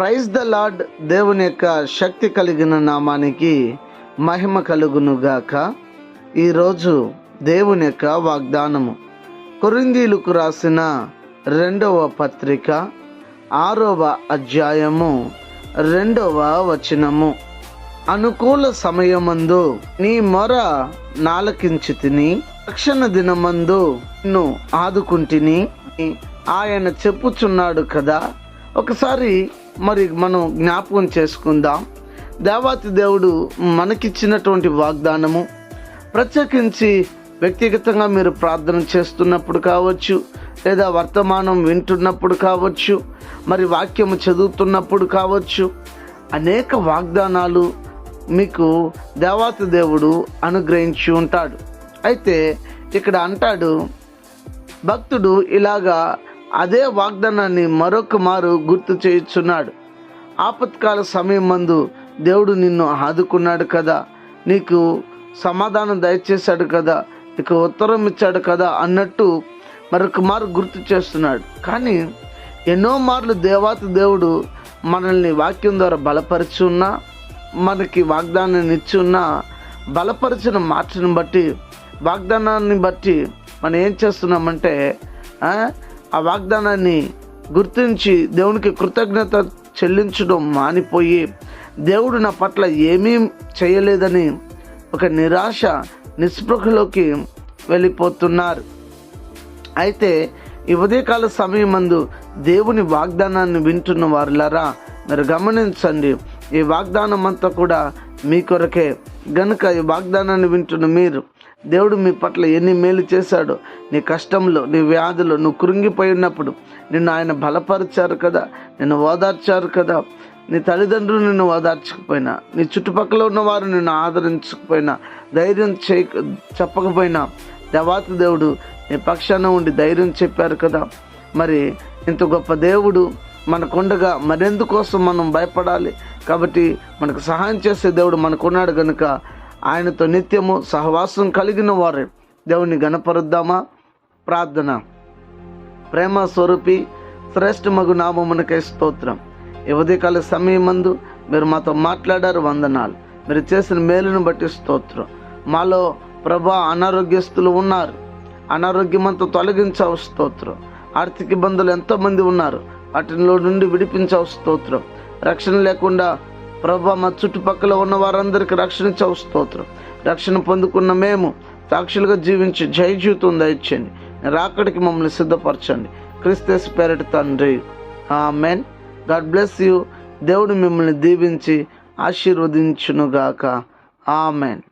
Praise the lord దేవుని యొక్క శక్తి కలిగిన నామానికి మహిమ కలుగునుగాక. ఈరోజు దేవుని యొక్క వాగ్దానము. కొరిందీలకు రాసిన రెండవ పత్రిక ఆరవ అధ్యాయము రెండవ వచనము. అనుకూల సమయమందు నీ మొర నాలకించి తిని రక్షణ దినమందు నిన్ను ఆదుకుంటిని ఆయన చెప్పుచున్నాడు కదా. ఒకసారి మరి మనం జ్ఞాపకం చేసుకుందాం. దేవాతి దేవుడు మనకిచ్చినటువంటి వాగ్దానము ప్రత్యేకించి వ్యక్తిగతంగా మీరు ప్రార్థన చేస్తున్నప్పుడు కావచ్చు లేదా వర్తమానం వింటున్నప్పుడు కావచ్చు మరి వాక్యము చదువుతున్నప్పుడు కావచ్చు అనేక వాగ్దానాలు మీకు దేవాతి దేవుడు అనుగ్రహించి ఉంటాడు. అయితే ఇక్కడ అంటాడు భక్తుడు ఇలాగా అదే వాగ్దానాన్ని మరొక మారు గుర్తు చేయుచున్నాడు. ఆపత్కాల సమయం మందు దేవుడు నిన్ను ఆదుకున్నాడు కదా. నీకు సమాధానం దయచేశాడు కదా. నీకు ఉత్తరం ఇచ్చాడు కదా అన్నట్టు మరొక మారు గుర్తు చేస్తున్నాడు. కానీ ఎన్నో మార్లు దేవాతి దేవుడు మనల్ని వాక్యం ద్వారా బలపరిచి ఉన్నా మనకి వాగ్దానాన్ని ఇచ్చి ఉన్నా బలపరిచిన మార్చిని బట్టి వాగ్దానాన్ని బట్టి మనం ఏం చేస్తున్నామంటే ఆ, వాగ్దానాన్ని గుర్తించి దేవునికి కృతజ్ఞత చెల్లించడం మానిపోయి దేవుడు నా పట్ల ఏమీ చేయలేదని ఒక నిరాశ నిస్పృహలోకి వెళ్ళిపోతున్నారు. అయితే ఈ ఉదయకాల సమయం మందు దేవుని వాగ్దానాన్ని వింటున్న వారులారా మీరు గమనించండి. ఈ వాగ్దానం అంతా కూడా మీ కొరకే. గనుక ఈ వాగ్దానాన్ని వింటున్న మీరు దేవుడు మీ పట్ల ఎన్ని మేలు చేశాడో నీ కష్టంలో నీ వ్యాధులు నువ్వు కృంగిపోయి ఉన్నప్పుడు నిన్ను ఆయన బలపరిచారు కదా నిన్ను ఓదార్చారు కదా. నీ తల్లిదండ్రులు నిన్ను ఓదార్చకపోయినా నీ చుట్టుపక్కల ఉన్నవారు నిన్ను ఆదరించకపోయినా ధైర్యం చేయ చెప్పకపోయినా దేవాతి దేవుడు నీ పక్షాన ఉండి ధైర్యం చెప్పారు కదా. మరి ఇంత గొప్ప దేవుడు మనకుండగా మరెందుకోసం మనం భయపడాలి? కాబట్టి మనకు సహాయం చేసే దేవుడు మనకున్నాడు కనుక ఆయనతో నిత్యము సహవాసం కలిగిన వారే. దేవుని గణపరుద్దామా ప్రార్థన. ప్రేమ స్వరూపి శ్రేష్ఠ మగు నామమునకే స్తోత్రం. ఈ ఉదయకాల సమయం మందు మీరు మాతో మాట్లాడారు వందనాలు. మీరు చేసిన మేలును బట్టి స్తోత్రం. మాలో ప్రభా అనారోగ్యస్తులు ఉన్నారు. అనారోగ్యమంతా తొలగించావు స్తోత్రం. ఆర్థిక ఇబ్బందులు ఎంతోమంది ఉన్నారు. వాటిలో నుండి విడిపించావు స్తోత్రం. రక్షణ లేకుండా ప్రభా మా చుట్టుపక్కల ఉన్న వారందరికీ రక్షణించవు స్తోత్రం. రక్షణ పొందుకున్న మేము సాక్షులుగా జీవించి జయ జీవితం దయచేయండి. రాకడికి మమ్మల్ని సిద్ధపరచండి. క్రిస్తేస్ పేరటి తండ్రి. ఆమెన్. God bless you. దేవుడు మిమ్మల్ని దీవించి ఆశీర్వదించునుగాక. ఆమెన్.